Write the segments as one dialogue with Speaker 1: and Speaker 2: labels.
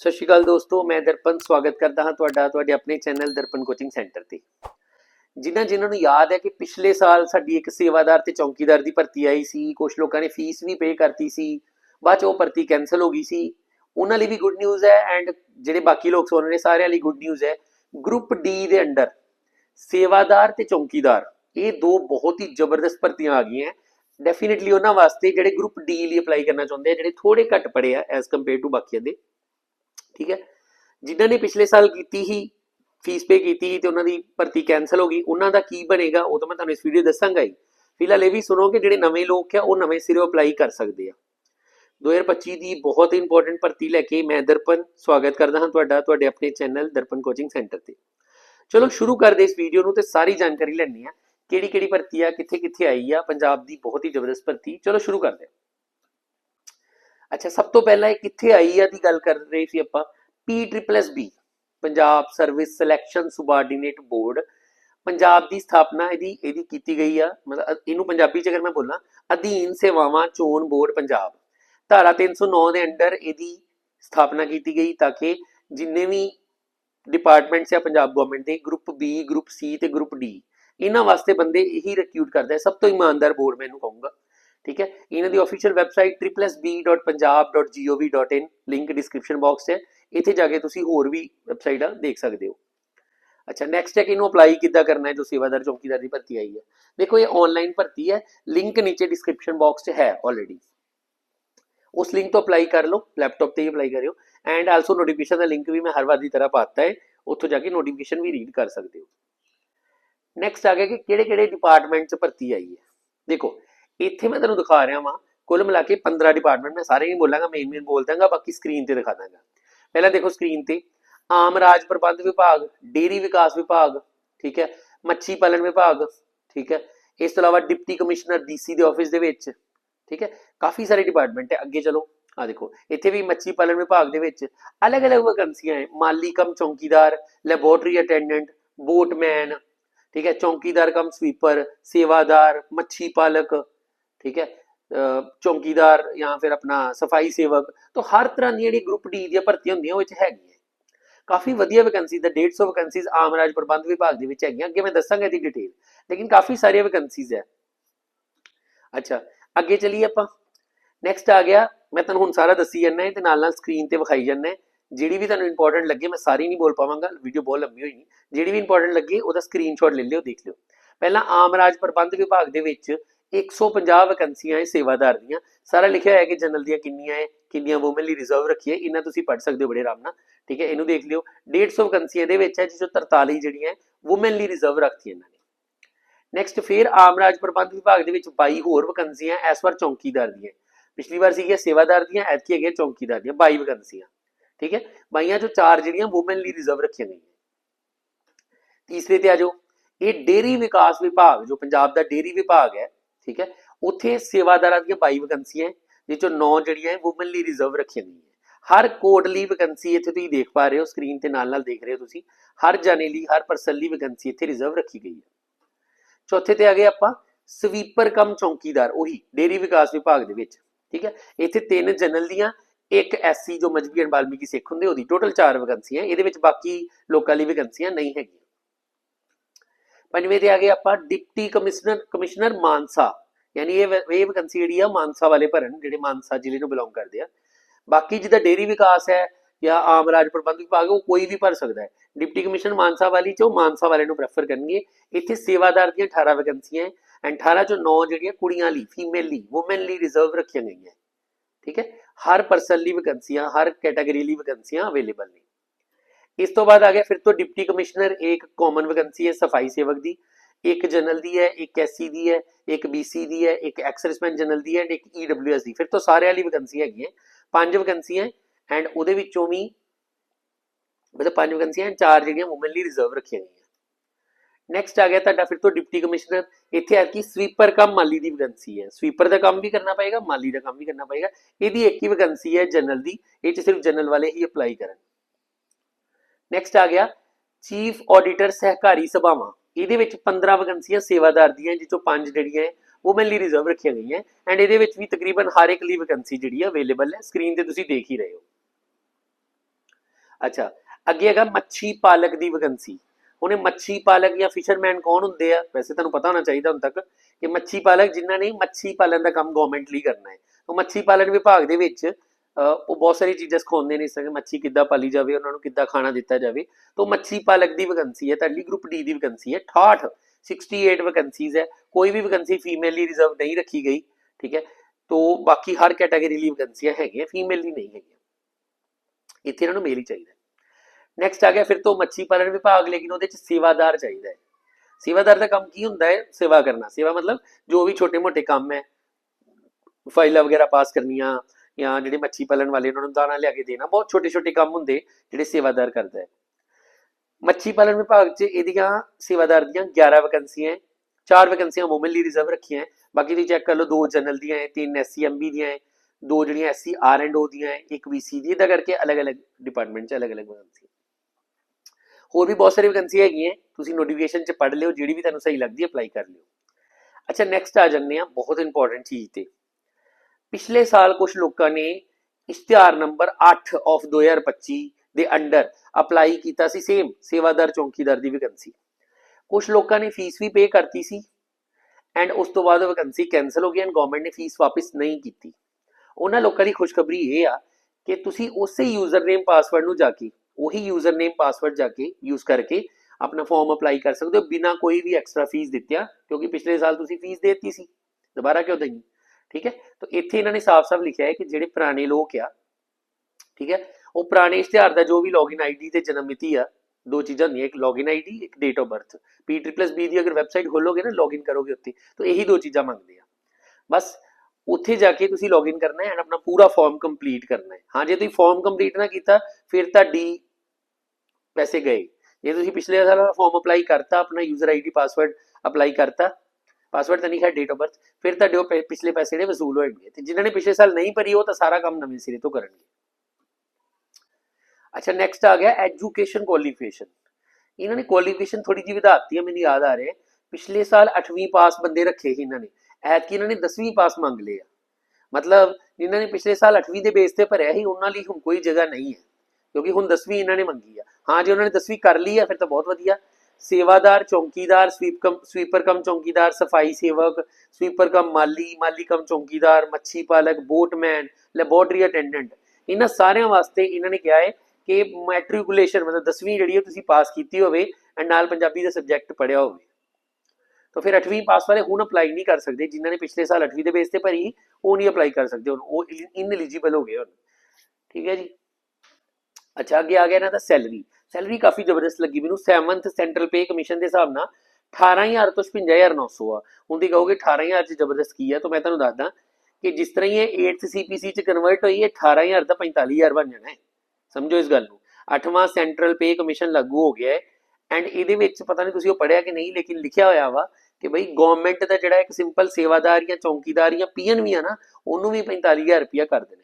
Speaker 1: ਸਤਿ ਸ਼੍ਰੀ ਅਕਾਲ ਦੋਸਤੋ, ਮੈਂ ਦਰਪਨ ਸਵਾਗਤ ਕਰਦਾ ਹਾਂ ਤੁਹਾਡਾ, ਤੁਹਾਡੇ ਆਪਣੇ ਚੈਨਲ ਦਰਪਨ ਕੋਚਿੰਗ ਸੈਂਟਰ ਤੇ। ਜਿਨ੍ਹਾਂ ਜਿਨ੍ਹਾਂ ਨੂੰ ਯਾਦ ਹੈ ਕਿ ਪਿਛਲੇ ਸਾਲ ਸਾਡੀ ਇੱਕ ਸੇਵਾਦਾਰ ਤੇ ਚੌਕੀਦਾਰ ਦੀ ਭਰਤੀ ਆਈ ਸੀ ਕੁਝ ਲੋਕਾਂ ਨੇ ਫੀਸ ਵੀ ਪੇ ਕਰਤੀ ਸੀ, ਬਾਅਦ ਚ ਉਹ ਭਰਤੀ ਕੈਨਸਲ ਹੋ ਗਈ ਸੀ। ਉਹਨਾਂ ਲਈ ਵੀ ਗੁੱਡ ਨਿਊਜ਼ ਹੈ ਐਂਡ ਜਿਹੜੇ ਬਾਕੀ ਲੋਕ ਸੁਣ ਰਹੇ ਨੇ ਸਾਰਿਆਂ ਲਈ ਗੁੱਡ ਨਿਊਜ਼ ਹੈ। ਗਰੁੱਪ ਡੀ ਦੇ ਅੰਡਰ ਸੇਵਾਦਾਰ ਤੇ ਚੌਕੀਦਾਰ, ਇਹ ਦੋ ਬਹੁਤ ਹੀ ਜ਼ਬਰਦਸਤ ਭਰਤੀਆਂ ਆ ਗਈਆਂ। ਡੈਫੀਨਿਟਲੀ ਉਹਨਾਂ ਵਾਸਤੇ ਜਿਹੜੇ ਗਰੁੱਪ ਡੀ ਲਈ ਅਪਲਾਈ ਕਰਨਾ ਚਾਹੁੰਦੇ ਆ, ਜਿਹੜੇ ਥੋੜੇ ਘੱਟ ਪੜੇ ਆ ਐਸ ਕੰਪੇਅਰ ਟੂ ਬਾਕੀਆਂ ਦੇ। ਠੀਕ ਹੈ? ਜਿਨ੍ਹਾਂ ਨੇ ਪਿਛਲੇ ਸਾਲ ਕੀਤੀ ਹੀ ਫੀਸ ਪੇ ਕੀਤੀ ਸੀ ਤੇ ਉਹਨਾਂ ਦੀ ਭਰਤੀ ਕੈਨਸਲ ਹੋ ਗਈ, ਉਹਨਾਂ ਦਾ ਕੀ ਬਣੇਗਾ ਉਹ ਤਾਂ ਮੈਂ ਤੁਹਾਨੂੰ ਇਸ ਵੀਡੀਓ ਦੱਸਾਂਗਾ ਹੀ। ਫਿਲਹਾਲ ਇਹ ਵੀ ਸੁਣੋ ਕਿ ਜਿਹੜੇ ਨਵੇਂ ਲੋਕ ਆ ਉਹ ਨਵੇਂ ਸਿਰੇ ਅਪਲਾਈ ਕਰ ਸਕਦੇ ਆ। 2025 ਦੀ ਬਹੁਤ ਇੰਪੋਰਟੈਂਟ ਭਰਤੀ ਲੈ ਕੇ ਮੈਂ ਦਰਪਨ ਸਵਾਗਤ ਕਰਦਾ ਹਾਂ ਤੁਹਾਡਾ, ਤੁਹਾਡੇ ਆਪਣੇ ਚੈਨਲ ਦਰਪਨ ਕੋਚਿੰਗ ਸੈਂਟਰ ਤੇ। ਚਲੋ ਸ਼ੁਰੂ ਕਰਦੇ ਇਸ ਵੀਡੀਓ ਨੂੰ ਤੇ ਸਾਰੀ ਜਾਣਕਾਰੀ ਲੈਣੀ ਆ ਕਿਹੜੀ ਕਿਹੜੀ ਭਰਤੀ ਆ ਕਿੱਥੇ ਕਿੱਥੇ ਆਈ ਆ, ਪੰਜਾਬ ਦੀ ਬਹੁਤ ਹੀ ਜ਼ਬਰਦਸਤ ਭਰਤੀ। ਚਲੋ ਸ਼ੁਰੂ ਕਰਦੇ ਹਾਂ। ਅੱਛਾ, ਸਭ ਤੋਂ ਪਹਿਲਾਂ ਇਹ ਕਿੱਥੇ ਆਈ ਆ ਦੀ ਗੱਲ ਕਰ ਰਹੇ ਸੀ ਆਪਾਂ PSSB Punjab service selection subordinate board Punjab ਦੀ ਸਥਾਪਨਾ ਇਹਦੀ ਇਹਦੀ ਕੀਤੀ ਗਈ ਆ, ਮਤਲਬ ਇਹਨੂੰ ਪੰਜਾਬੀ ਚ ਅਗਰ ਮੈਂ ਬੋਲਾਂ, ਅਧੀਨ ਸੇਵਾਵਾਂ ਚੋਣ ਬੋਰਡ ਪੰਜਾਬ, ਧਾਰਾ 309 ਦੇ ਅੰਡਰ ਇਹਦੀ ਸਥਾਪਨਾ ਕੀਤੀ ਗਈ ਤਾਂ ਕਿ ਜਿੰਨੇ ਵੀ ਡਿਪਾਰਟਮੈਂਟਸ ਆ ਪੰਜਾਬ ਗਵਰਨਮੈਂਟ ਦੇ ਗਰੁੱਪ ਬੀ ਗਰੁੱਪ ਸੀ ਤੇ ਗਰੁੱਪ ਡੀ ਇਹਨਾਂ ਵਾਸਤੇ ਬੰਦੇ ਇਹੀ ਰਿਕਰੂਟ ਕਰਦਾ ਸਭ ਤੋਂ ਇਮਾਨਦਾਰ ਬੋਰਡ ਮੈਂ ਇਹਨੂੰ ਕਹੂੰਗਾ। ਠੀਕ ਹੈ ਇਹਨਾਂ ਦੀ official website www.punjab.gov.in link description box 'ਚ ਹੈ ਇੱਥੇ ਜਾ ਕੇ ਤੁਸੀਂ ਹੋਰ ਵੀ ਵੈਬਸਾਈਟਾਂ ਦੇਖ ਸਕਦੇ ਹੋ ਅੱਛਾ ਨੈਕਸਟ ਹੈ ਕਿ ਇਹਨੂੰ ਅਪਲਾਈ ਕਿੱਦਾਂ ਕਰਨਾ ਹੈ ਜੋ ਸੇਵਾਦਾਰ ਚੌਕੀਦਾਰ ਦੀ ਭਰਤੀ ਆਈ ਹੈ ਦੇਖੋ ਇਹ ਆਨਲਾਈਨ ਭਰਤੀ ਹੈ ਲਿੰਕ ਨੀਚੇ ਡਿਸਕ੍ਰਿਪਸ਼ਨ ਬਾਕਸ 'ਚ ਹੈ ਆਲਰੇਡੀ ਉਸ ਲਿੰਕ ਤੋਂ ਅਪਲਾਈ ਕਰ ਲਓ ਲੈਪਟਾਪ ਤੇ ਹੀ ਅਪਲਾਈ ਕਰਿਓ ਐਂਡ ਆਲਸੋ ਨੋਟੀਫਿਕੇਸ਼ਨ ਦਾ ਲਿੰਕ ਵੀ ਮੈਂ ਹਰ ਵਾਰ ਦੀ ਤਰ੍ਹਾਂ ਪਾਤਾ ਹੈ ਉੱਥੋਂ ਜਾ ਕੇ ਨੋਟੀਫਿਕੇਸ਼ਨ ਵੀ ਰੀਡ ਕਰ ਸਕਦੇ ਹੋ ਨੈਕਸਟ ਆ ਗਿਆ ਕਿ ਕਿਹੜੇ ਕਿਹੜੇ ਡਿਪਾਰਟਮੈਂਟ 'ਚ ਭਰਤੀ ਆਈ ਹੈ ਦੇਖੋ ਇੱਥੇ ਮੈਂ ਤੁਹਾਨੂੰ ਦਿਖਾ ਰਿਹਾ ਵਾਂ, ਕੁੱਲ ਮਿਲਾ ਕੇ 15 ਡਿਪਾਰਟਮੈਂਟ ਮੈਂ ਸਾਰੇ ਨਹੀਂ ਬੋਲਾਂਗਾ ਮੇਨ ਮੇਨ ਬੋਲ ਦਾਂਗਾ ਬਾਕੀ ਸਕਰੀਨ ਤੇ ਦਿਖਾ ਦਾਂਗਾ ਪਹਿਲਾਂ ਦੇਖੋ ਸਕਰੀਨ ਤੇ, ਆਮ ਰਾਜ ਪ੍ਰਬੰਧ ਵਿਭਾਗ ਡੇਰੀ ਵਿਕਾਸ ਵਿਭਾਗ, ਠੀਕ ਹੈ, ਮੱਛੀ ਪਾਲਣ ਵਿਭਾਗ, ਠੀਕ ਹੈ, ਇਸ ਤੋਂ ਇਲਾਵਾ ਡਿਪਟੀ ਕਮਿਸ਼ਨਰ ਡੀਸੀ ਦੇ ਆਫਿਸ ਦੇ ਵਿੱਚ, ਠੀਕ ਹੈ, ਕਾਫੀ ਸਾਰੇ ਡਿਪਾਰਟਮੈਂਟ ਹੈ, ਅੱਗੇ ਚਲੋ ਆ ਦੇਖੋ, ਇੱਥੇ ਵੀ ਮੱਛੀ ਪਾਲਣ ਵਿਭਾਗ ਦੇ ਵਿੱਚ ਅਲੱਗ-ਅਲੱਗ ਵੈਕੰਸੀਆਂ ਹੈ ਮਾਲੀ ਕਮ ਚੌਕੀਦਾਰ ਲੈਬੋਰਟਰੀ ਅਟੈਂਡੈਂਟ ਬੋਟਮੈਨ ਠੀਕ ਹੈ, ਚੌਕੀਦਾਰ ਕਮ ਸਵੀਪਰ ਸੇਵਾਦਾਰ, ਮੱਛੀ ਪਾਲਕ ਠੀਕ ਹੈ? ਚੌਂਕੀਦਾਰ ਜਾਂ ਫਿਰ ਆਪਣਾ ਸਫ਼ਾਈ ਸੇਵਕ, ਤੋਂ ਹਰ ਤਰ੍ਹਾਂ ਦੀ ਜਿਹੜੀ ਗਰੁੱਪ ਡੀ ਦੀਆਂ ਭਰਤੀਆਂ ਹੁੰਦੀਆਂ, ਉਹ ਵਿੱਚ ਹੈਗੀਆਂ। ਕਾਫੀ ਵਧੀਆ ਵੈਕੈਂਸੀ ਦਾ 150 ਵੈਕੈਂਸੀਜ਼ ਆਮ ਰਾਜ ਪ੍ਰਬੰਧ ਵਿਭਾਗ ਦੇ ਵਿੱਚ ਹੈਗੀਆਂ, ਅੱਗੇ ਮੈਂ ਦੱਸਾਂਗਾ ਇਹਦੀ ਡਿਟੇਲ ਲੇਕਿਨ ਕਾਫੀ ਸਾਰੀਆਂ ਵੈਕੈਂਸੀਜ਼ ਹੈ। ਅੱਛਾ, ਅੱਗੇ ਚਲੀਏ ਆਪਾਂ। ਨੈਕਸਟ ਆ ਗਿਆ, ਮੈਂ ਤੁਹਾਨੂੰ ਹੁਣ ਸਾਰਾ ਦੱਸੀ ਜਾਂਦਾ ਹੈ ਤੇ ਨਾਲ ਨਾਲ ਸਕਰੀਨ ਤੇ ਵਿਖਾਈ ਜਾਂਦਾ ਹੈ। ਜਿਹੜੀ ਵੀ ਤੁਹਾਨੂੰ ਇੰਪੋਰਟੈਂਟ ਲੱਗੇ, ਮੈਂ ਸਾਰੀ ਨਹੀਂ ਬੋਲ ਪਾਵਾਂਗਾ ਵੀਡੀਓ ਬਹੁਤ ਲੰਬੀ ਹੋਈ ਜਿਹੜੀ ਵੀ ਇੰਪੋਰਟੈਂਟ ਲੱਗੇ, ਉਹਦਾ ਸਕਰੀਨਸ਼ਾਟ ਲੈ ਲਿਓ, ਦੇਖ ਲਿਓ। ਪਹਿਲਾਂ ਆਮ ਰਾਜ ਪ੍ਰਬੰਧ ਵਿਭਾਗ ਦੇ ਵਿੱਚ 150 ਵੈਕੈਂਸੀਆਂ ਹੈ ਸੇਵਾਦਾਰ ਦੀਆਂ। ਸਾਰਾ ਲਿਖਿਆ ਹੋਇਆ ਕਿ ਜਨਰਲ ਦੀਆਂ ਕਿੰਨੀਆਂ ਹੈ ਕਿੰਨੀਆਂ ਔਮਨ ਲਈ ਰਿਜ਼ਰਵ ਰੱਖੀ ਹੈ ਇਹਨਾਂ ਤੁਸੀਂ ਪੜ੍ਹ ਸਕਦੇ ਹੋ ਬੜੇ ਆਰਾਮ ਨਾਲ। ਠੀਕ ਹੈ ਇਹਨੂੰ ਦੇਖ ਲਿਓ। 150 ਵੈਕੈਂਸੀਆਂ ਦੇ ਵਿੱਚ ਹੈ ਜਿਸ ਚੋਂ 43 ਜਿਹੜੀਆਂ ਔਮਨ ਲਈ ਰਿਜ਼ਰਵ ਰੱਖੀ ਇਹਨਾਂ ਨੇ। ਨੈਕਸਟ ਫਿਰ ਆਮ ਰਾਜ ਪ੍ਰਬੰਧ ਵਿਭਾਗ ਦੇ ਵਿੱਚ 22 ਹੋਰ ਵੈਕੈਂਸੀਆਂ ਇਸ ਵਾਰ ਚੌਕੀਦਾਰ ਦੀਆਂ। ਪਿਛਲੀ ਵਾਰ ਸੀਗੀਆਂ ਸੇਵਾਦਾਰ ਦੀਆਂ ਐਤਕੀ ਹੈਗੀਆਂ ਚੌਕੀਦਾਰ ਦੀਆਂ 22 ਵੈਕੈਂਸੀਆਂ ਠੀਕ ਹੈ ਬਾਈਆਂ ਚੋਂ ਚਾਰ ਜਿਹੜੀਆਂ ਔਮਨ ਲਈ ਰਿਜ਼ਰਵ ਰੱਖੀਆਂ ਗਈਆਂ। ਤੀਸਰੇ ਤੇ ਆ ਜਾਓ। ਇਹ ਡੇਰੀ ਵਿਕਾਸ ਵਿਭਾਗ ਜੋ ਪੰਜਾਬ ਦਾ ਡੇਰੀ ਵਿਭਾਗ ਹੈ ਠੀਕ ਹੈ? ਉੱਥੇ ਸੇਵਾਦਾਰਾਂ ਦੀਆਂ 22 ਵੈਕੈਂਸੀਆਂ ਹੈ ਜਿਸ ਚੋਂ 9 ਜਿਹੜੀਆਂ ਹੈ ਔਮਨ ਲਈ ਰਿਜ਼ਰਵ ਰੱਖੀਆਂ ਗਈਆਂ ਹਰ ਕੋਡ ਲਈ ਵੈਕੈਂਸੀ ਇੱਥੇ ਤੁਸੀਂ ਦੇਖ ਪਾ ਰਹੇ ਹੋ ਸਕਰੀਨ ਤੇ ਨਾਲ ਨਾਲ ਦੇਖ ਰਹੇ ਹੋ ਤੁਸੀਂ। ਹਰ ਜਾਣੇ ਲਈ, ਹਰ ਪਰਸਨ ਲਈ ਵੈਕੈਂਸੀ ਇੱਥੇ ਰਿਜ਼ਰਵ ਰੱਖੀ ਗਈ ਹੈ। ਚੌਥੇ ਤੇ ਆ ਗਏ ਆਪਾਂ ਸਵੀਪਰ ਕਮ ਚੌਕੀਦਾਰ, ਉਹੀ ਡੇਰੀ ਵਿਕਾਸ ਵਿਭਾਗ ਦੇ ਵਿੱਚ, ਠੀਕ ਹੈ? ਇੱਥੇ ਤਿੰਨ ਜਨਰਲ ਦੀਆਂ, ਇੱਕ ਐਸਸੀ ਜੋ ਮਜਬੀ ਐਂਡ ਬਾਲਮੀਕੀ ਸਿੱਖ ਹੁੰਦੇ, ਉਹਦੀ ਟੋਟਲ 4 ਵੈਕੈਂਸੀਆਂ ਇਹਦੇ ਵਿੱਚ ਬਾਕੀ ਲੋਕਾਂ ਲਈ ਵੈਕੈਂਸੀਆਂ ਨਹੀਂ ਹੈਗੀਆਂ। ਪੰਜਵੇਂ ਤੇ ਆ ਗਏ ਆਪਾਂ ਡਿਪਟੀ ਕਮਿਸ਼ਨਰ ਕਮਿਸ਼ਨਰ ਮਾਨਸਾ। ਯਾਨੀ ਇਹ ਵੈ- ਇਹ ਵੈਕੈਂਸੀ ਜਿਹੜੀ ਆ, ਮਾਨਸਾ ਵਾਲੇ ਭਰਨ, ਜਿਹੜੇ ਮਾਨਸਾ ਜ਼ਿਲ੍ਹੇ ਨੂੰ ਬਿਲੋਂਗ ਕਰਦੇ ਆ। ਬਾਕੀ ਜਿਹਦਾ ਡੇਰੀ ਵਿਕਾਸ ਹੈ ਜਾਂ ਆਮ ਰਾਜ ਪ੍ਰਬੰਧ ਵਿਭਾਗ ਉਹ ਕੋਈ ਵੀ ਭਰ ਸਕਦਾ ਹੈ। ਡਿਪਟੀ ਕਮਿਸ਼ਨਰ ਮਾਨਸਾ ਵਾਲੀ ਚੋਂ ਮਾਨਸਾ ਵਾਲੇ ਨੂੰ ਪ੍ਰੈਫਰ ਕਰਨਗੇ। ਇੱਥੇ ਸੇਵਾਦਾਰ ਦੀਆਂ 18 ਵੈਕੈਂਸੀਆਂ ਹੈ ਐਂਡ 18 ਚੋਂ 9 ਜਿਹੜੀਆਂ ਕੁੜੀਆਂ ਲਈ ਫੀਮੇਲ ਲਈ ਔਮਨ ਲਈ ਰਿਜ਼ਰਵ ਰੱਖੀਆਂ ਗਈਆਂ। ਠੀਕ ਹੈ? ਹਰ ਪਰਸਨ ਲਈ ਵੈਕੈਂਸੀਆਂ, ਹਰ ਕੈਟਾਗਰੀ ਲਈ ਵੈਕੈਂਸੀਆਂ ਅਵੇਲੇਬਲ ਨੇ। ਇਸ ਤੋਂ ਬਾਅਦ ਆ ਗਿਆ ਫਿਰ ਤੋਂ ਡਿਪਟੀ ਕਮਿਸ਼ਨਰ ਇੱਕ ਕਾਮਨ ਵੈਕੈਂਸੀ ਹੈ ਸਫ਼ਾਈ ਸੇਵਕ ਦੀ, ਇੱਕ ਜਨਰਲ ਦੀ ਹੈ, ਇੱਕ ਐਸਸੀ ਦੀ ਹੈ, ਇੱਕ ਬੀਸੀ ਦੀ ਹੈ, ਇੱਕ ਐਕਸਰਸਮੈਨ ਜਨਰਲ ਦੀ ਹੈ and ਇੱਕ ਈਡਬਲਯੂਐਸ ਦੀ। ਫਿਰ ਤੋਂ ਸਾਰਿਆਂ ਲਈ ਵੈਕੈਂਸੀ ਹੈਗੀਆਂ, ਪੰਜ ਵੈਕੈਂਸੀਆਂ ਐਂਡ ਉਹਦੇ ਵਿੱਚੋਂ ਵੀ ਮਤਲਬ ਪੰਜ ਵੈਕੈਂਸੀਆਂ ਚਾਰ ਜਿਹੜੀਆਂ ਔਮਨ ਲਈ ਰਿਜ਼ਰਵ ਰੱਖੀਆਂ ਗਈਆਂ। ਨੈਕਸਟ ਆ ਗਿਆ ਤੁਹਾਡਾ ਫਿਰ ਤੋਂ ਡਿਪਟੀ ਕਮਿਸ਼ਨਰ, ਇੱਥੇ ਆ ਕਿ ਸਵੀਪਰ ਕੰਮ ਮਾਲੀ ਦੀ ਵੈਕੈਂਸੀ ਹੈ। ਸਵੀਪਰ ਦਾ ਕੰਮ ਵੀ ਕਰਨਾ ਪਏਗਾ, ਮਾਲੀ ਦਾ ਕੰਮ ਵੀ ਕਰਨਾ ਪਏਗਾ। ਇਹਦੀ ਇੱਕ ਹੀ ਵੈਕੈਂਸੀ ਹੈ ਜਨਰਲ ਦੀ, ਇਹ ਚ ਸਿਰਫ ਜਨਰਲ ਵਾਲੇ ਹੀ ਅਪਲਾਈ ਕਰਨ ਨੈਕਸਟ ਆ ਗਿਆ ਚੀਫ ਆਡੀਟਰ ਸਹਿਕਾਰੀ ਸਭਾਵਾਂ ਇਹਦੇ ਵਿੱਚ 15 ਵੈਕੈਂਸੀਆਂ ਸੇਵਾਦਾਰ ਦੀਆਂ ਜਿਸ ਚੋਂ ਪੰਜ ਜਿਹੜੀਆਂ ਹੈ, ਉਹ ਲਈ ਰਿਜ਼ਰਵ ਰੱਖੀਆਂ ਗਈਆਂ ਐਂਡ ਇਹਦੇ ਵਿੱਚ ਵੀ ਤਕਰੀਬਨ ਹਰ ਇੱਕ ਲਈ ਵੈਕੈਂਸੀ ਜਿਹੜੀ ਹੈ ਅਵੇਲੇਬਲ ਹੈ। ਸਕਰੀਨ ਤੇ ਤੁਸੀਂ ਦੇਖ ਹੀ ਰਹੇ ਹੋ। ਅੱਛਾ, ਅੱਗੇ ਹੈਗਾ ਮੱਛੀ ਪਾਲਕ ਦੀ ਵੈਕੰਸੀ ਉਹਨੇ ਮੱਛੀ ਪਾਲਕ ਜਾਂ ਫਿਸ਼ਰਮੈਨ ਕੌਣ ਹੁੰਦੇ ਆ? ਵੈਸੇ ਤੁਹਾਨੂੰ ਪਤਾ ਹੋਣਾ ਚਾਹੀਦਾ ਹੁਣ ਤੱਕ ਕਿ ਮੱਛੀ ਪਾਲਕ ਜਿਨ੍ਹਾਂ ਨੇ ਮੱਛੀ ਪਾਲਣ ਦਾ ਕੰਮ ਗਵਰਨਮੈਂਟ ਲਈ ਕਰਨਾ ਹੈ। ਉਹ ਮੱਛੀ ਪਾਲਣ ਵਿਭਾਗ ਦੇ ਵਿੱਚ ਉਹ ਬਹੁਤ ਸਾਰੀ ਚੀਜ਼ਾਂ ਸਿਖਾਉਂਦੇ ਨੇ ਇਸ ਮੱਛੀ ਕਿੱਦਾਂ ਪਾਲੀ ਜਾਵੇ, ਉਹਨਾਂ ਨੂੰ ਕਿੱਦਾਂ ਖਾਣਾ ਦਿੱਤਾ ਜਾਵੇ। ਤੋਂ ਮੱਛੀ ਪਾਲਕ ਦੀ ਵੈਕੰਸੀ ਹੈ, ਤੁਹਾਡੀ ਗਰੁੱਪ ਡੀ ਦੀ ਵੈਕੰਸੀ ਹੈ 68 68 ਵੈਕੰਸੀਜ਼ ਹੈ। ਕੋਈ ਵੀ ਵੈਕੰਸੀ ਫੀਮੇਲ ਲਈ ਰਿਜ਼ਰਵ ਨਹੀਂ ਰੱਖੀ ਗਈ, ਠੀਕ ਹੈ? ਤੋਂ ਬਾਕੀ ਹਰ ਕੈਟਾਗਰੀ ਲਈ ਵੈਕੰਸੀਆਂ ਹੈਗੀਆਂ ਫੀਮੇਲ ਲਈ ਨਹੀਂ ਹੈਗੀਆਂ। ਇੱਥੇ ਇਹਨਾਂ ਨੂੰ ਮੇਲ ਹੀ ਚਾਹੀਦਾ ਨੈਕਸਟ ਆ ਗਿਆ ਫਿਰ ਤੋਂ ਮੱਛੀ ਪਾਲਣ ਵਿਭਾਗ, ਲੇਕਿਨ ਉਹਦੇ ਚ ਸੇਵਾਦਾਰ ਚਾਹੀਦਾ ਹੈ। ਸੇਵਾਦਾਰ ਦਾ ਕੰਮ ਕੀ ਹੁੰਦਾ ਹੈ? ਸੇਵਾ ਕਰਨਾ। ਸੇਵਾ ਮਤਲਬ ਜੋ ਵੀ ਛੋਟੇ-ਮੋਟੇ ਕੰਮ ਹੈ, ਫਾਈਲਾਂ ਵਗੈਰਾ ਪਾਸ ਕਰਨੀਆਂ ਜਾਂ ਜਿਹੜੇ ਮੱਛੀ ਪਾਲਣ ਵਾਲੇ ਉਹਨਾਂ ਨੂੰ ਦਾਣਾ ਲਿਆ ਕੇ ਦੇਣਾ, ਬਹੁਤ ਛੋਟੇ-ਛੋਟੇ ਕੰਮ ਹੁੰਦੇ ਜਿਹੜੇ ਸੇਵਾਦਾਰ ਕਰਦਾ ਹੈ। ਮੱਛੀ ਪਾਲਣ ਵਿਭਾਗ 'ਚ ਇਹਦੀਆਂ ਸੇਵਾਦਾਰ ਦੀਆਂ 11 ਵੈਕੈਂਸੀਆਂ ਚਾਰ ਵੈਕੈਂਸੀਆਂ ਵੂਮਨ ਲਈ ਰਿਜ਼ਰਵ ਰੱਖੀਆਂ ਬਾਕੀ ਤੁਸੀਂ ਚੈੱਕ ਕਰ ਲਓ, ਦੋ ਜਨਰਲ ਦੀਆਂ ਹੈ, ਤਿੰਨ ਐਸਸੀਐਮਬੀ ਦੀਆਂ ਹੈ, ਦੋ ਜਿਹੜੀਆਂ ਐਸਸੀ ਆਰ ਐਂਡ ਓ ਦੀਆਂ ਹੈ, ਇੱਕ ਬੀਸੀ ਦੀ ਇਹਦਾ ਕਰਕੇ ਅਲੱਗ-ਅਲੱਗ ਡਿਪਾਰਟਮੈਂਟ 'ਚ ਅਲੱਗ-ਅਲੱਗ ਵੈਕੰਸੀ ਹੋਰ ਵੀ ਬਹੁਤ ਸਾਰੀ ਵੈਕੰਸੀ ਹੈਗੀਆਂ ਤੁਸੀਂ ਨੋਟੀਫਿਕੇਸ਼ਨ 'ਚ ਪੜ੍ਹ ਲਿਓ, ਜਿਹੜੀ ਵੀ ਤੁਹਾਨੂੰ ਸਹੀ ਲੱਗਦੀ ਹੈ ਅਪਲਾਈ ਕਰ ਲਿਓ। ਅੱਛਾ ਨੈਕਸਟ ਆ ਜਾਂਦੇ ਆ ਬਹੁਤ ਇੰਪੋਰਟੈਂਟ ਚੀਜ਼ ਤੇ। ਪਿਛਲੇ ਸਾਲ ਕੁਝ ਲੋਕਾਂ ਨੇ ਇਸ਼ਤਿਹਾਰ ਨੰਬਰ 8 ਆਫ 2025 ਦੇ ਅੰਡਰ ਅਪਲਾਈ ਕੀਤਾ ਸੀ ਸੇਮ ਸੇਵਾਦਾਰ ਚੌਂਕੀਦਾਰ ਦੀ ਵੈਕੰਸੀ ਕੁਝ ਲੋਕਾਂ ਨੇ ਫੀਸ ਵੀ ਪੇ ਕਰਤੀ ਸੀ ਐਂਡ ਉਸ ਤੋਂ ਬਾਅਦ ਵੈਕੰਸੀ ਕੈਨਸਲ ਹੋ ਗਈ ਐਂਡ ਗਵਰਨਮੈਂਟ ਨੇ ਫੀਸ ਵਾਪਸ ਨਹੀਂ ਕੀਤੀ। ਉਹਨਾਂ ਲੋਕਾਂ ਦੀ ਖੁਸ਼ਖਬਰੀ ਇਹ ਆ ਕਿ ਤੁਸੀਂ ਉਸੇ ਯੂਜ਼ਰ ਨੇਮ ਪਾਸਵਰਡ ਨੂੰ ਜਾ ਕੇ, ਉਹੀ ਯੂਜ਼ਰ ਨੇਮ ਪਾਸਵਰਡ ਜਾ ਕੇ ਯੂਜ਼ ਕਰਕੇ ਆਪਣਾ ਫਾਰਮ ਅਪਲਾਈ ਕਰ ਸਕਦੇ ਹੋ ਬਿਨਾ ਕੋਈ ਵੀ ਐਕਸਟਰਾ ਫੀਸ ਦਿੱਤਿਆ ਕਿਉਂਕਿ ਪਿਛਲੇ ਸਾਲ ਤੁਸੀਂ ਫੀਸ ਦੇ ਦਿੱਤੀ ਸੀ। ਦੁਬਾਰਾ ਕਿਉਂ ਦੇਣੀ? ਠੀਕ ਹੈ? ਤਾਂ ਇੱਥੇ ਇਹਨਾਂ ਨੇ ਸਾਫ਼-ਸਾਫ਼ ਲਿਖਿਆ ਹੈ ਕਿ ਜਿਹੜੇ ਪੁਰਾਣੇ ਲੋਕ ਆ, ਠੀਕ ਹੈ, ਉਹ ਪੁਰਾਣੇ ਇਸ਼ਤਿਹਾਰ ਦਾ ਜੋ ਵੀ ਲੌਗਇਨ ਆਈਡੀ ਤੇ ਜਨਮ ਮਿਤੀ ਆ, ਦੋ ਚੀਜ਼ਾਂ ਹੁੰਦੀਆਂ, ਇੱਕ ਲੌਗਇਨ ਆਈਡੀ ਇੱਕ ਡੇਟ ਆਫ ਬਰਥ p+b ਦੀ ਅਗਰ ਵੈਬਸਾਈਟ ਖੋਲੋਗੇ ਨਾ ਲੌਗਇਨ ਕਰੋਗੇ ਉੱਤੇ ਤਾਂ ਇਹੀ ਦੋ ਚੀਜ਼ਾਂ ਮੰਗਦੇ ਆ। ਬਸ ਉੱਥੇ ਜਾ ਕੇ ਤੁਸੀਂ ਲੌਗਇਨ ਕਰਨਾ ਹੈ ਐਂਡ ਆਪਣਾ ਪੂਰਾ ਫਾਰਮ ਕੰਪਲੀਟ ਕਰਨਾ ਹੈ। ਹਾਂ, ਜੇ ਤੁਸੀਂ ਫਾਰਮ ਕੰਪਲੀਟ ਨਾ ਕੀਤਾ, ਫਿਰ ਤੁਹਾਡੀ ਪੈਸੇ ਗਏ। ਜੇ ਤੁਸੀਂ ਪਿਛਲੇ ਸਾਲ ਫਾਰਮ ਅਪਲਾਈ ਕਰਤਾ, ਆਪਣਾ ਯੂਜ਼ਰ ਆਈਡੀ ਪਾਸਵਰਡ ਅਪਲਾਈ ਕਰਤਾ ਪਾਸਵਰਡ ਤਾਂ ਨਹੀਂ ਹੈ ਡੇਟ ਆਫ ਬਰਥ ਫਿਰ ਤੁਹਾਡੇ ਉਹ ਪਿਛਲੇ ਪੈਸੇ ਜਿਹੜੇ ਵਸੂਲ ਹੋਣਗੇ ਤੇ ਜਿਨ੍ਹਾਂ ਨੇ ਪਿਛਲੇ ਸਾਲ ਨਹੀਂ ਭਰੀ, ਉਹ ਤਾਂ ਸਾਰਾ ਕੰਮ ਨਵੇਂ ਸਿਰੇ ਤੋਂ ਕਰਨਗੇ। ਅੱਛਾ ਨੈਕਸਟ ਆ ਗਿਆ ਐਜੂਕੇਸ਼ਨ ਕੁਆਲੀਫਿਕੇਸ਼ਨ ਇਹਨਾਂ ਨੇ ਕੁਆਲੀਫਿਕੇਸ਼ਨ ਥੋੜੀ ਜਿਹੀ ਵਧਾਤੀ ਹੈ ਮੈਨੂੰ ਯਾਦ ਆ ਰਿਹਾ। ਪਿਛਲੇ ਸਾਲ 8ਵੀਂ ਪਾਸ ਬੰਦੇ ਰੱਖੇ ਸੀ ਇਹਨਾਂ ਨੇ। ਐਤਕੀ ਇਹਨਾਂ ਨੇ 10ਵੀਂ ਪਾਸ ਮੰਗ ਲਏ ਆ। ਮਤਲਬ ਜਿਨ੍ਹਾਂ ਨੇ ਪਿਛਲੇ ਸਾਲ 8ਵੀਂ ਦੇ ਬੇਸ ਤੇ ਭਰਿਆ ਸੀ, ਉਹਨਾਂ ਲਈ ਹੁਣ ਕੋਈ ਜਗ੍ਹਾ ਨਹੀਂ ਹੈ। ਕਿਉਂਕਿ ਹੁਣ 10ਵੀਂ ਇਹਨਾਂ ਨੇ ਮੰਗੀ ਆ। ਹਾਂ, ਜੇ ਉਹਨਾਂ ਨੇ 10ਵੀਂ ਕਰ ਲਈ ਆ, ਫਿਰ ਤਾਂ ਬਹੁਤ ਵਧੀਆ। ਸੇਵਾਦਾਰ, ਚੌਂਕੀਦਾਰ, ਸਵੀਪ ਕਮ ਸਵੀਪਰ ਕਮ ਚੌਂਕੀਦਾਰ, ਸਫ਼ਾਈ ਸੇਵਕ, ਸਵੀਪਰ ਕਮ ਮਾਲੀ ਮਾਲੀ ਕਮ ਚੌਂਕੀਦਾਰ, ਮੱਛੀ ਪਾਲਕ, ਬੋਟਮੈਨ, ਲੈਬੋਰਟਰੀ ਅਟੈਂਡੈਂਟ। ਇਹਨਾਂ ਸਾਰਿਆਂ ਵਾਸਤੇ ਇਹਨਾਂ ਨੇ ਕਿਹਾ ਹੈ ਕਿ ਮੈਟ੍ਰਿਕੂਲੇਸ਼ਨ ਮਤਲਬ 10ਵੀਂ ਜਿਹੜੀ ਹੈ ਤੁਸੀਂ ਪਾਸ ਕੀਤੀ ਹੋਵੇ ਐਂਡ ਨਾਲ ਪੰਜਾਬੀ ਦਾ ਸਬਜੈਕਟ ਪੜਿਆ ਹੋਵੇ। ਤਾਂ ਫਿਰ 8ਵੀਂ ਪਾਸ ਵਾਲੇ ਹੁਣ ਅਪਲਾਈ ਨਹੀਂ ਕਰ ਸਕਦੇ, ਜਿਨ੍ਹਾਂ ਨੇ ਪਿਛਲੇ ਸਾਲ 8ਵੀਂ ਦੇ ਬੇਸ ਤੇ ਭਰੀ, ਉਹ ਨਹੀਂ ਅਪਲਾਈ ਕਰ ਸਕਦੇ ਹੁਣ, ਉਹ ਇਨਐਲੀਜੀਬਲ ਹੋ ਗਏ ਹੁਣ। ਠੀਕ ਹੈ ਜੀ? ਅੱਛਾ, ਅੱਗੇ ਆ ਗਿਆ ਇਹਨਾਂ ਦਾ ਸੈਲਰੀ ਸੈਲਰੀ ਕਾਫੀ ਜ਼ਬਰਦਸਤ ਲੱਗੀ ਮੈਨੂੰ 7th ਸੈਂਟਰਲ ਪੇ ਕਮਿਸ਼ਨ ਦੇ ਹਿਸਾਬ ਨਾਲ 18000 ਤੋਂ 55900 ਆ। ਹੁਣ ਦੀ ਕਹੋਗੇ 18000 ਚ ਜ਼ਬਰਦਸਤ ਕੀ ਹੈ ਤਾਂ ਮੈਂ ਤੁਹਾਨੂੰ ਦੱਸਦਾ ਕਿ ਜਿਸ ਤਰ੍ਹਾਂ ਹੀ ਇਹ 8th ਸੀਪੀਸੀ ਚ ਕਨਵਰਟ ਹੋਈ ਹੈ 18000 ਦਾ 45000 ਬਣ ਜਾਣਾ ਹੈ। ਸਮਝੋ ਇਸ ਗੱਲ ਨੂੰ। 8ਵਾਂ ਸੈਂਟਰਲ ਪੇ ਕਮਿਸ਼ਨ ਲਾਗੂ ਹੋ ਗਿਆ ਹੈ ਐਂਡ ਇਹਦੇ ਵਿੱਚ ਪਤਾ ਨਹੀਂ ਤੁਸੀਂ ਉਹ ਪੜਿਆ ਕਿ ਨਹੀਂ, ਲੇਕਿਨ ਲਿਖਿਆ ਹੋਇਆ ਵਾ ਕਿ ਬਈ ਗਵਰਨਮੈਂਟ ਦਾ ਜਿਹੜਾ ਇੱਕ ਸਿੰਪਲ ਸੇਵਾਦਾਰ ਜਾਂ ਚੌਂਕੀਦਾਰ ਜਾਂ ਪੀਐਨ ਵੀ ਆ ਨਾ, ਉਹਨੂੰ ਵੀ 45000 ਰੁਪਇਆ ਕਰ ਦੇਣਾ।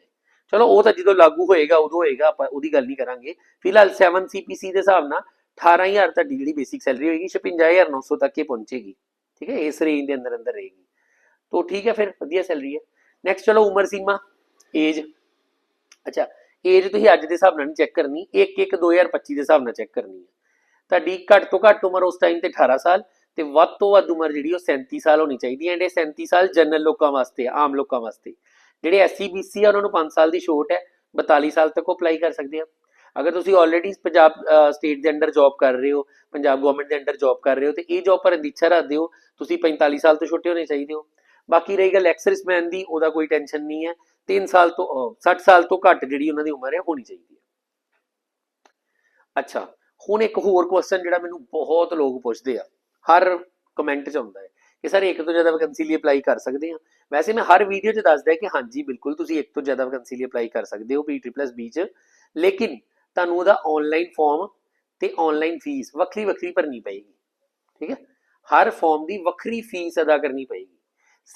Speaker 1: ਚਲੋ, ਉਹ ਤਾਂ ਜਦੋਂ ਲਾਗੂ ਹੋਏਗਾ, ਉਦੋਂ ਹੋਏਗਾ, ਆਪਾਂ ਉਹਦੀ ਗੱਲ ਨਹੀਂ ਕਰਾਂਗੇ। ਫਿਲਹਾਲ 7 ਸੀਪੀਸੀ ਦੇ ਹਿਸਾਬ ਨਾਲ 18000 ਤੁਹਾਡੀ ਜਿਹੜੀ ਬੇਸਿਕ ਸੈਲਰੀ ਹੋਏਗੀ 56900 ਤੱਕ ਇਹ ਪਹੁੰਚੇਗੀ। ਠੀਕ ਹੈ? ਇਸ ਰੇਂਜ ਦੇ ਅੰਦਰ ਅੰਦਰ ਰਹੇਗੀ। ਤੋਂ ਠੀਕ ਹੈ ਫਿਰ, ਵਧੀਆ ਸੈਲਰੀ ਹੈ। ਨੈਕਸਟ ਚਲੋ, ਉਮਰ ਸੀਮਾ ਏਜ ਅੱਛਾ ਏਜ ਤੁਸੀਂ ਅੱਜ ਦੇ ਹਿਸਾਬ ਨਾਲ ਨਹੀਂ ਚੈੱਕ ਕਰਨੀ 1 1 2025 ਦੇ ਹਿਸਾਬ ਨਾਲ ਚੈੱਕ ਕਰਨੀ ਹੈ। ਤੁਹਾਡੀ ਘੱਟ ਤੋਂ ਘੱਟ ਉਮਰ ਉਸ ਟਾਈਮ ਤੇ 18 ਸਾਲ ਤੇ ਵੱਧ ਤੋਂ ਵੱਧ ਉਮਰ ਜਿਹੜੀ ਉਹ 37 ਸਾਲ ਹੋਣੀ ਚਾਹੀਦੀ ਹੈ ਐਂਡ ਇਹ 37 ਸਾਲ ਜਨਰਲ ਲੋਕਾਂ ਵਾਸਤੇ, ਆਮ ਲੋਕਾਂ ਵਾਸਤੇ। ਜਿਹੜੇ ਐਸਸੀ ਬੀਸੀ ਆ ਉਹਨਾਂ ਨੂੰ 5 ਸਾਲ ਦੀ ਛੋਟ ਹੈ 42 ਸਾਲ ਤੱਕ ਉਹ ਅਪਲਾਈ ਕਰ ਸਕਦੇ ਆ। ਅਗਰ ਤੁਸੀਂ ਆਲਰੇਡੀ ਪੰਜਾਬ ਸਟੇਟ ਦੇ ਅੰਡਰ ਜੌਬ ਕਰ ਰਹੇ ਹੋ ਪੰਜਾਬ ਗਵਰਨਮੈਂਟ ਦੇ ਅੰਡਰ ਜੌਬ ਕਰ ਰਹੇ ਹੋ ਤੇ ਇਹ ਜੌਬ ਪਰ ਇੱਛਾ ਰੱਖਦੇ ਹੋ ਤੁਸੀਂ 45 ਸਾਲ ਤੋਂ ਛੋਟੇ ਹੋਣੇ ਚਾਹੀਦੇ ਹੋ। ਬਾਕੀ ਰਹੀ ਗੱਲ ਐਕਸਰਸਮੈਨ ਦੀ ਉਹਦਾ ਕੋਈ ਟੈਨਸ਼ਨ ਨਹੀਂ ਹੈ। 3 ਸਾਲ ਤੋਂ ਅਹ, 60 ਸਾਲ ਤੋਂ ਘੱਟ ਜਿਹੜੀ ਉਹਨਾਂ ਦੀ ਉਮਰ ਹੈ ਹੋਣੀ ਚਾਹੀਦੀ ਹੈ। ਅੱਛਾ ਹੁਣ ਇੱਕ ਹੋਰ ਕੁਐਸਚਨ ਜਿਹੜਾ ਮੈਨੂੰ ਬਹੁਤ ਲੋਕ ਪੁੱਛਦੇ ਆ ਹਰ ਕਮੈਂਟ 'ਚ ਆਉਂਦਾ ਹੈ ਕਿ ਸਰ ਇੱਕ ਤੋਂ ਜ਼ਿਆਦਾ ਵੈਕੈਂਸੀ ਲਈ ਅਪਲਾਈ ਕਰ ਸਕਦੇ ਹਾਂ ਵੈਸੇ ਮੈਂ ਹਰ ਵੀਡੀਓ 'ਚ ਦੱਸਦਾ ਕਿ ਹਾਂਜੀ, ਬਿਲਕੁਲ ਤੁਸੀਂ ਇੱਕ ਤੋਂ ਜ਼ਿਆਦਾ ਵੈਕੈਂਸੀ ਲਈ ਅਪਲਾਈ ਕਰ ਸਕਦੇ ਹੋ ਪੀ ਚ। ਲੇਕਿਨ ਤੁਹਾਨੂੰ ਉਹਦਾ ਆਨਲਾਈਨ ਫਾਰਮ ਤੇ ਆਨਲਾਈਨ ਫੀਸ ਵੱਖਰੀ ਵੱਖਰੀ ਭਰਨੀ ਪਏਗੀ, ਠੀਕ ਹੈ? ਹਰ ਫਾਰਮ ਦੀ ਵੱਖਰੀ ਫੀਸ ਅਦਾ ਕਰਨੀ ਪਏਗੀ।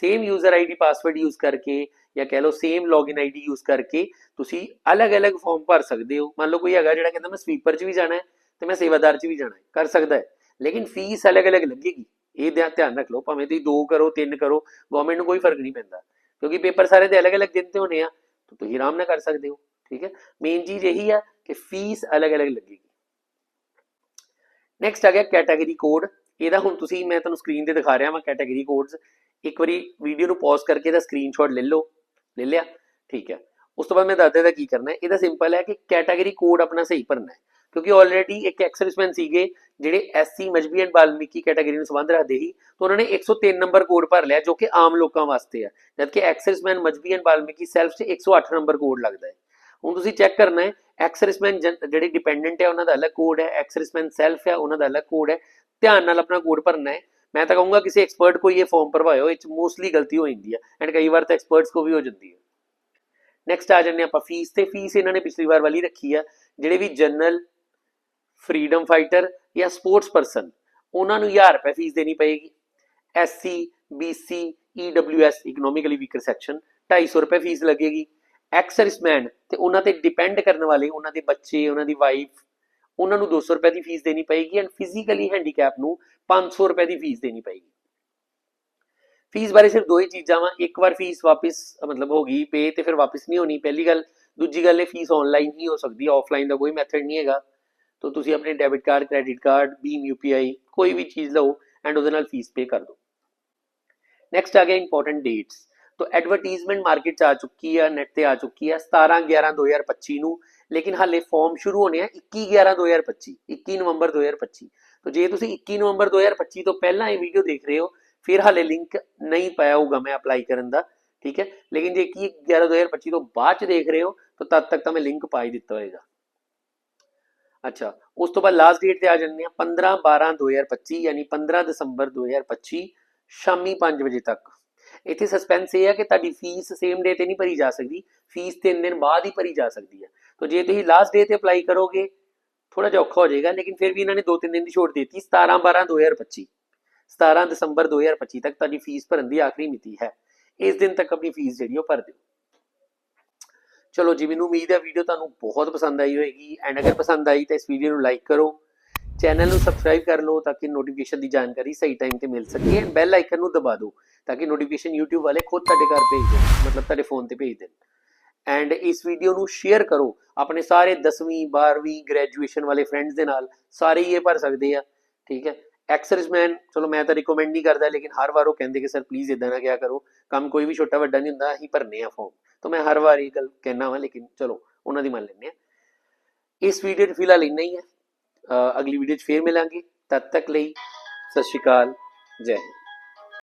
Speaker 1: Same user ID password use ਕਰਕੇ ਜਾਂ ਕਹਿ ਲਓ ਸੇਮ ਲੌਗਇਨ ਆਈਡੀ ਯੂਜ਼ ਕਰਕੇ ਤੁਸੀਂ ਅਲੱਗ-ਅਲੱਗ ਫਾਰਮ ਭਰ ਸਕਦੇ ਹੋ। ਮੰਨ ਲਓ ਕੋਈ ਹੈਗਾ ਜਿਹੜਾ ਕਹਿੰਦਾ ਮੈਂ ਸਵੀਪਰ 'ਚ ਵੀ ਜਾਣਾ ਹੈ ਤੇ ਮੈਂ ਸੇਵਾਦਾਰ 'ਚ ਵੀ ਜਾਣਾ ਹੈ, ਕਰ ਸਕਦਾ ਹੈ। ਲੇਕਿਨ ਫੀਸ ਅਲੱਗ-ਅਲੱਗ ਲੱਗੇਗੀ। ਇਹ ਧਿਆਨ ਰੱਖ ਲਓ, ਭਾਵੇਂ ਤੁਸੀਂ ਦੋ ਕਰੋ, ਤਿੰਨ ਕਰੋ ਗਵਰਨਮੈਂਟ ਨੂੰ ਕੋਈ ਫ਼ਰਕ ਨਹੀਂ ਪੈਂਦਾ, ਕਿਉਂਕਿ ਪੇਪਰ ਸਾਰੇ ਦੇ ਅਲੱਗ-ਅਲੱਗ ਦਿਨ ਤੇ ਹੋਣੇ ਆ, ਤਾਂ ਤੁਸੀਂ ਆਰਾਮ ਨਾਲ ਕਰ ਸਕਦੇ ਹੋ, ਠੀਕ ਹੈ? ਮੇਨ ਚੀਜ਼ ਇਹੀ ਆ ਕਿ ਫੀਸ ਅਲੱਗ-ਅਲੱਗ ਲੱਗੇਗੀ। ਨੈਕਸਟ ਆ ਗਿਆ ਕੈਟਾਗਰੀ ਕੋਡ ਇਹਦਾ ਹੁਣ ਤੁਸੀਂ, ਮੈਂ ਤੁਹਾਨੂੰ ਸਕਰੀਨ ਤੇ ਦਿਖਾ ਰਿਹਾ ਹਾਂ ਕੈਟਾਗਰੀ ਕੋਡਸ ਇੱਕ ਵਾਰੀ ਵੀਡੀਓ ਨੂੰ ਪੌਜ਼ ਕਰਕੇ ਇਹਦਾ ਸਕਰੀਨਸ਼ਾਟ ਲੈ ਲਓ, ਲੈ ਲਿਆ, ਠੀਕ ਹੈ? ਉਸ ਤੋਂ ਬਾਅਦ ਮੈਂ ਦੱਸਦਾ ਇਹਦਾ ਕੀ ਕਰਨਾ ਹੈ, ਇਹਦਾ ਸਿੰਪਲ ਹੈ ਕਿ ਕੈਟਾਗਰੀ ਕੋਡ ਆਪਣਾ ਸਹੀ ਭਰਨਾ ਹੈ। ਕਿਉਂਕਿ ਆਲਰੇਡੀ ਇੱਕ ਐਕਸਰਸਾਈਜ਼ਮੈਨ ਸੀਗੇ ਜਿਹੜੇ SC Mazhabi and Balmiki category ਨੂੰ ਸੰਬੰਧ ਰੱਖਦੇ ਸੀ, ਤਾਂ ਉਹਨਾਂ ਨੇ 103 ਨੰਬਰ ਕੋਡ ਭਰ ਲਿਆ ਜੋ ਕਿ ਆਮ ਲੋਕਾਂ ਵਾਸਤੇ ਆ। ਜਦਕਿ ex serviceman Mazhabi and Balmiki self 'ਚ 108 ਨੰਬਰ ਕੋਡ ਲੱਗਦਾ ਹੈ। ਹੁਣ ਤੁਸੀਂ ਚੈੱਕ ਕਰਨਾ ਹੈ ਐਕਸਰਸਾਈਜ਼ਮੈਨ ਜਿਹੜੇ ਡਿਪੈਂਡੈਂਟ ਹੈ ਉਹਨਾਂ ਦਾ ਅਲੱਗ ਕੋਡ ਹੈ ਐਕਸਰਸਮੈਨ ਸੈਲਫ ਹੈ ਉਹਨਾਂ ਦਾ ਅਲੱਗ ਕੋਡ ਹੈ। ਧਿਆਨ ਨਾਲ ਆਪਣਾ ਕੋਡ ਭਰਨਾ ਹੈ। ਮੈਂ ਤਾਂ ਕਹੂੰਗਾ ਕਿਸੇ ਐਕਸਪਰਟ ਕੋਈ ਇਹ ਫਾਰਮ ਭਰਵਾਇਓ, ਇਹ ਚ ਮੋਸਟਲੀ ਗਲਤੀ ਹੋ ਜਾਂਦੀ ਹੈ ਐਂਡ ਕਈ ਵਾਰ ਤਾਂ ਐਕਸਪਰਟਸ ਕੋ ਵੀ ਹੋ ਜਾਂਦੀ ਹੈ ਨੈਕਸਟ ਆ ਜਾਂਦੇ ਆਪਾਂ ਫੀਸ ਤੇ। ਫੀਸ ਇਹਨਾਂ ਨੇ ਪਿਛਲੀ ਵਾਰ ਵਾਲੀ ਰੱਖੀ ਆ, ਜਿਹੜੇ ਵੀ ਜਨਰਲ ਫਰੀडम ਫਾਈਟਰ ਜਾਂ ਸਪੋਰਟਸ ਪਰਸਨ ਉਹਨਾਂ ਨੂੰ 1000 ਰੁਪਏ ਫੀਸ ਦੇਣੀ ਪਏਗੀ। SC BC EWS economically weaker section 250 ਰੁਪਏ ਫੀਸ ਲੱਗੇਗੀ। ਐਕਸਰਸਮੈਨ ਤੇ ਉਹਨਾਂ ਤੇ ਡਿਪੈਂਡ ਕਰਨ ਵਾਲੇ, ਉਹਨਾਂ ਦੇ ਬੱਚੇ, ਉਹਨਾਂ ਦੀ ਵਾਈਫ ਉਹਨਾਂ ਨੂੰ 200 ਰੁਪਏ ਦੀ ਫੀਸ ਦੇਣੀ ਪਏਗੀ ਐਂਡ ਫਿਜ਼ੀਕਲੀ ਹੈਂਡੀਕੈਪ ਨੂੰ 500 ਰੁਪਏ ਦੀ ਫੀਸ ਦੇਣੀ ਪਏਗੀ। ਫੀਸ ਬਾਰੇ ਸਿਰਫ ਦੋ ਹੀ ਚੀਜ਼ਾਂ ਵਾ, ਇੱਕ ਵਾਰ ਫੀਸ ਵਾਪਿਸ, ਮਤਲਬ ਹੋ ਗਈ ਪੇ ਤੇ ਫਿਰ ਵਾਪਿਸ ਨਹੀਂ ਹੋਣੀ। ਪਹਿਲੀ ਗੱਲ, ਦੂਜੀ ਗੱਲ ਇਹ ਫੀਸ ਆਨਲਾਈਨ ਹੀ ਹੋ ਸਕਦੀ ਹੈ ਆਫਲਾਈਨ ਦਾ ਕੋਈ ਮੈਥਡ ਨਹੀਂ ਹੈਗਾ। ਤਾਂ ਤੁਸੀਂ ਆਪਣੇ debit card credit card BHIM UPI ਕੋਈ ਵੀ ਚੀਜ਼ ਲਓ ਐਂਡ ਉਹਦੇ ਨਾਲ ਫੀਸ ਪੇ ਕਰ ਦਿਓ। ਨੈਕਸਟ ਆ ਗਿਆ ਇੰਪੋਰਟੈਂਟ ਡੇਟਸ तो ਐਡਵਰਟਾਈਜ਼ਮੈਂਟ ਮਾਰਕੀਟ ਚ ਆ ਚੁੱਕੀ ਆ ਨੈਟ ਤੇ ਆ ਚੁੱਕੀ ਆ 17 11 2025 ਨੂੰ। ਲੇਕਿਨ ਹਾਲੇ ਫਾਰਮ ਸ਼ੁਰੂ ਹੋਣੇ ਆ 21 11 2025 21 ਨਵੰਬਰ 2025 ਤਾਂ ਜੇ ਤੁਸੀਂ 21 ਨਵੰਬਰ 2025 ਤੋਂ ਪਹਿਲਾਂ ਇਹ ਵੀਡੀਓ ਦੇਖ ਰਹੇ ਹੋ ਫਿਰ ਹਾਲੇ ਲਿੰਕ ਨਹੀਂ ਪਾਇਆ ਹੋਊਗਾ ਮੈਂ ਅਪਲਾਈ ਕਰਨ ਦਾ ਠੀਕ ਹੈ? ਲੇਕਿਨ ਜੇ 21 11 2025 ਤੋਂ ਬਾਅਦ ਚ ਦੇਖ ਰਹੇ ਹੋ ਤਾਂ ਤਦ ਤੱਕ ਤਾਂ ਮੈਂ ਲਿੰਕ ਪਾ ਹੀ ਦਿੱਤਾ ਹੋਏਗਾ। ਅੱਛਾ, ਉਸ ਤੋਂ ਬਾਅਦ ਲਾਸਟ ਡੇਟ ਤੇ ਆ ਜਾਂਦੇ ਆ 15 12 2025 ਯਾਨੀ 15 ਦਸੰਬਰ 2025 ਸ਼ਾਮੀ 5 ਵਜੇ ਤੱਕ। ਇੱਥੇ ਸਸਪੈਂਸ ਇਹ ਹੈ ਕਿ ਤੁਹਾਡੀ ਫੀਸ ਸੇਮ ਡੇ ਤੇ ਨਹੀਂ ਭਰੀ ਜਾ ਸਕਦੀ ਫੀਸ 3 ਦਿਨ ਬਾਅਦ ਹੀ ਭਰੀ ਜਾ ਸਕਦੀ ਹੈ। ਤਾਂ ਜੇ ਤੁਸੀਂ ਲਾਸਟ ਡੇ ਤੇ ਅਪਲਾਈ ਕਰੋਗੇ ਥੋੜਾ ਜਿਹਾ ਔਖਾ ਹੋ ਜਾਏਗਾ, ਲੇਕਿਨ ਫਿਰ ਵੀ ਇਹਨਾਂ ਨੇ 2-3 ਦਿਨ ਦੀ ਛੋਟ ਦਿੱਤੀ 17 12 2025 17 ਦਸੰਬਰ 2025 ਤੱਕ ਤੁਹਾਡੀ ਫੀਸ ਭਰਨ ਦੀ ਆਖਰੀ ਮਿਤੀ ਹੈ। ਇਸ ਦਿਨ ਤੱਕ ਆਪਣੀ ਫੀਸ ਜਿਹੜੀ ਉਹ ਭਰ ਦਿਓ। ਚਲੋ ਜੀ, ਮੈਨੂੰ ਉਮੀਦ ਹੈ ਵੀਡੀਓ ਤੁਹਾਨੂੰ ਬਹੁਤ ਪਸੰਦ ਆਈ ਹੋਏਗੀ ਐਂਡ ਅਗਰ ਪਸੰਦ ਆਈ ਤਾਂ ਇਸ ਵੀਡੀਓ ਨੂੰ ਲਾਈਕ ਕਰੋ ਚੈਨਲ ਨੂੰ ਸਬਸਕ੍ਰਾਈਬ ਕਰ ਲਓ ਤਾਂ ਕਿ ਨੋਟੀਫਿਕੇਸ਼ਨ ਦੀ ਜਾਣਕਾਰੀ ਸਹੀ ਟਾਈਮ ਤੇ ਮਿਲ ਸਕੇ ਐਂਡ ਬੈਲ ਆਈਕਨ ਨੂੰ ਦਬਾ ਦਿਓ ਤਾਂ ਕਿ ਨੋਟੀਫਿਕੇਸ਼ਨ YouTube ਵਾਲੇ ਖੁਦ ਤੁਹਾਡੇ ਘਰ ਭੇਜ ਦੇਣ, ਮਤਲਬ ਤੁਹਾਡੇ ਫੋਨ ਤੇ ਭੇਜ ਦੇਣ। ਐਂਡ ਇਸ ਵੀਡੀਓ ਨੂੰ ਸ਼ੇਅਰ ਕਰੋ, ਆਪਣੇ ਸਾਰੇ 10ਵੀਂ 12ਵੀਂ ਗ੍ਰੈਜੂਏਸ਼ਨ ਵਾਲੇ ਫਰੈਂਡਸ ਦੇ ਨਾਲ, ਸਾਰੇ ਹੀ ਇਹ ਭਰ ਸਕਦੇ ਆ, ਠੀਕ ਹੈ? ਐਕਸਰਸਮੈਨ ਚਲੋ ਮੈਂ ਤਾਂ ਰਿਕਮੈਂਡ ਨਹੀਂ ਕਰਦਾ, ਲੇਕਿਨ ਹਰ ਵਾਰ ਉਹ ਕਹਿੰਦੇ ਕਿ ਸਰ ਪਲੀਜ਼ ਇਦਾਂ ਨਾ ਕਿਆ ਕਰੋ, ਕੰਮ ਕੋਈ ਵੀ ਛੋਟਾ ਵੱਡਾ ਨਹੀਂ ਹੁੰਦਾ, ਅਸੀਂ ਭਰਨੇ ਆ ਫਾਰਮ ਤਾਂ ਮੈਂ ਹਰ ਵਾਰ ਇਹ ਗੱਲ ਕਹਿਣਾ ਵਾਂ, ਲੇਕਿਨ ਚਲੋ, ਉਹਨਾਂ ਦੀ ਮੰਨ ਲੈਂਦੇ ਆ ਇਸ ਵੀਡੀਓ 'ਚ ਫਿਲਹਾਲ ਇੰਨਾ ਹੀ ਹੈ। ਅਗਲੀ ਵੀਡੀਓ 'ਚ ਫੇਰ ਮਿਲਾਂਗੇ। ਤਦ ਤੱਕ ਲਈ ਸਤਿ ਸ਼੍ਰੀ ਅਕਾਲ, ਜੈ ਹਿੰਦ।